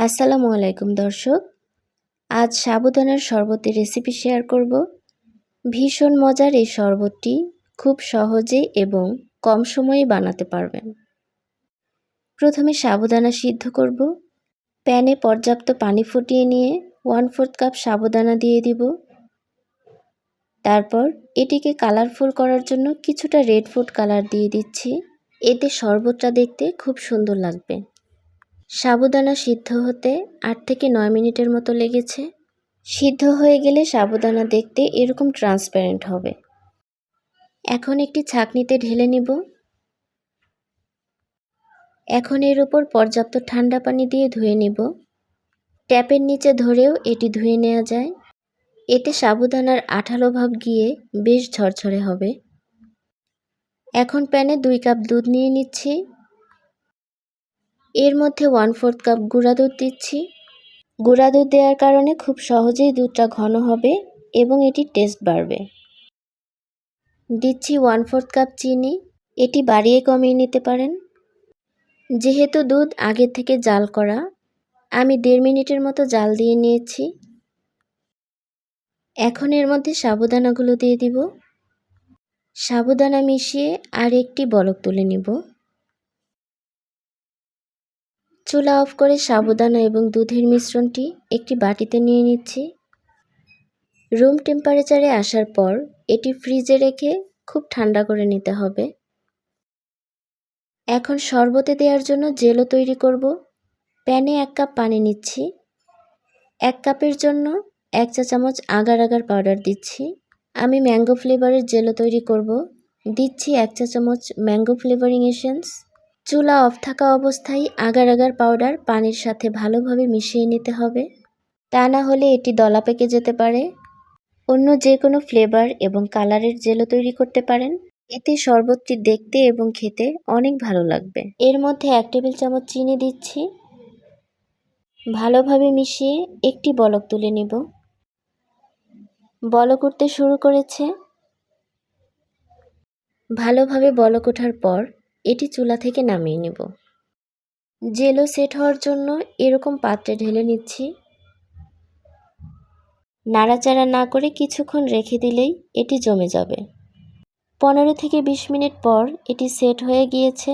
আসসালামু আলাইকুম, দর্শক। আজ সাবুদানার শরবতের রেসিপি শেয়ার করব। ভীষণ মজার এই শরবতটি খুব সহজে এবং কম সময়ে বানাতে পারবেন। প্রথমে সাবুদানা সিদ্ধ করব। প্যানে পর্যাপ্ত পানি ফুটিয়ে নিয়ে ওয়ান ফোর্থ কাপ সাবুদানা দিয়ে দিব। তারপর এটিকে কালারফুল করার জন্য কিছুটা রেড ফুড কালার দিয়ে দিচ্ছি। এতে শরবতটা দেখতে খুব সুন্দর লাগবে। সাবুদানা সিদ্ধ হতে আট থেকে নয় মিনিটের মতো লেগেছে। সিদ্ধ হয়ে গেলে সাবুদানা দেখতে এরকম ট্রান্সপারেন্ট হবে। এখন একটি ছাকনিতে ঢেলে নিব। এখন এর উপর পর্যাপ্ত ঠান্ডা পানি দিয়ে ধুয়ে নিব। ট্যাপের নিচে ধরেও এটি ধুয়ে নেওয়া যায়। এতে সাবুদানার আঠালো ভাব গিয়ে বেশ ঝরঝরে হবে। এখন প্যানে দুই কাপ দুধ নিয়ে নিচ্ছি। এর মধ্যে ওয়ান ফোর্থ কাপ গুঁড়া দুধ দিচ্ছি। গুঁড়া দুধ দেওয়ার কারণে খুব সহজেই দুধটা ঘন হবে এবং এটি টেস্ট বাড়বে। দিচ্ছি ওয়ান ফোর্থ কাপ চিনি, এটি বাড়িয়ে কমিয়ে নিতে পারেন। যেহেতু দুধ আগে থেকে জাল করা, আমি দেড় মিনিটের মতো জাল দিয়ে নিয়েছি। এখন এর মধ্যে সাবুদানাগুলো দিয়ে দিব। সাবুদানা মিশিয়ে আর একটি বলক তুলে নিব। চুলা অফ করে সাবুদানা এবং দুধের মিশ্রণটি একটি বাটিতে নিয়ে নিচ্ছি। রুম টেম্পারেচারে আসার পর এটি ফ্রিজে রেখে খুব ঠান্ডা করে নিতে হবে। এখন শরবতে দেওয়ার জন্য জেলো তৈরি করব। প্যানে এক কাপ পানি নিচ্ছি। এক কাপের জন্য এক চা চামচ আগার আগার পাউডার দিচ্ছি। আমি ম্যাঙ্গো ফ্লেভারের জেলো তৈরি করব। দিচ্ছি এক চা চামচ ম্যাঙ্গো ফ্লেভারিং এসেন্স। চুলা অফ থাকা অবস্থায় আগার আগার পাউডার পানির সাথে ভালোভাবে মিশিয়ে নিতে হবে। তা না হলে এটি দলা পেকে যেতে পারে। অন্য যে কোনো ফ্লেভার এবং কালারের জেলো তৈরি করতে পারেন। এতে শরবতটি দেখতে এবং খেতে অনেক ভালো লাগবে। এর মধ্যে এক টেবিল চামচ চিনি দিচ্ছি। ভালোভাবে মিশিয়ে একটি বলক তুলে নিব। বলক উঠতে শুরু করেছে। ভালোভাবে বলক ওঠার পর এটি চুলা থেকে নামিয়ে নেব। জেলো সেট হওয়ার জন্য এরকম পাত্রে ঢেলে নিচ্ছি। নাড়াচাড়া না করে কিছুক্ষণ রেখে দিলেই এটি জমে যাবে। পনেরো থেকে বিশ মিনিট পর এটি সেট হয়ে গিয়েছে।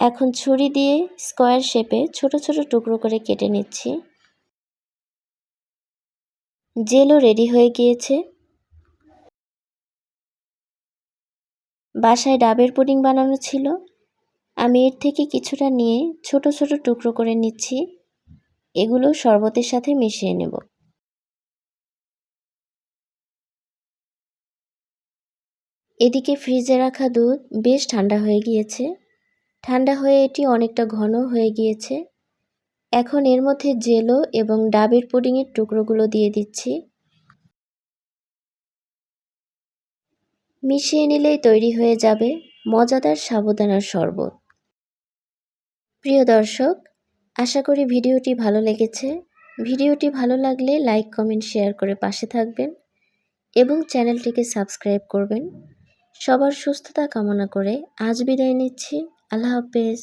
এখন ছুরি দিয়ে স্কোয়ার শেপে ছোট ছোট টুকরো করে কেটে নিচ্ছি। জেলও রেডি হয়ে গিয়েছে। বাসায় ডাবের পুডিং বানানো ছিল। আমি এর থেকে কিছুটা নিয়ে ছোট ছোট টুকরো করে নিচ্ছি। এগুলো শরবতের সাথে মিশিয়ে নেব। এদিকে ফ্রিজে রাখা দুধ বেশ ঠান্ডা হয়ে গিয়েছে। ঠান্ডা হয়ে এটি অনেকটা ঘন হয়ে গিয়েছে। এখন এর মধ্যে জেলো এবং ডাবের পুডিংয়ের টুকরোগুলো দিয়ে দিচ্ছি। মিশিয়ে নিলেই তৈরি হয়ে যাবে মজাদার সাবুদানার শরবত। প্রিয় দর্শক, আশা করি ভিডিওটি ভালো লেগেছে। ভিডিওটি ভালো লাগলে লাইক, কমেন্ট, শেয়ার করে পাশে থাকবেন এবং চ্যানেলটিকে সাবস্ক্রাইব করবেন। সবার সুস্থতা কামনা করে আজ বিদায় নিচ্ছি। আল্লাহ হাফেজ।